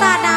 Sada.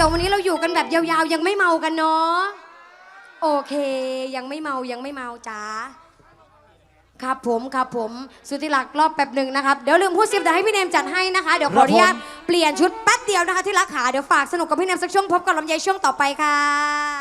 แต่วันนี้เราอยู่กันแบบยาวๆ ยังไม่เมากันเนาะโอเค ยังไม่เมายังไม่เมาจ้าครับผมครับผมสุธิลักรอบแป๊บหนึ่งนะครับเดี๋ยวลืมพูดซิมแต่ให้พี่เนมจัดให้นะคะ เดี๋ยวขออนุญาตเปลี่ยนชุดแป๊บเดียวนะคะที่รักขาเดี๋ยวฝากสนุกกับพี่เนมสักช่วงพบกับลำไยช่วงต่อไปค่ะ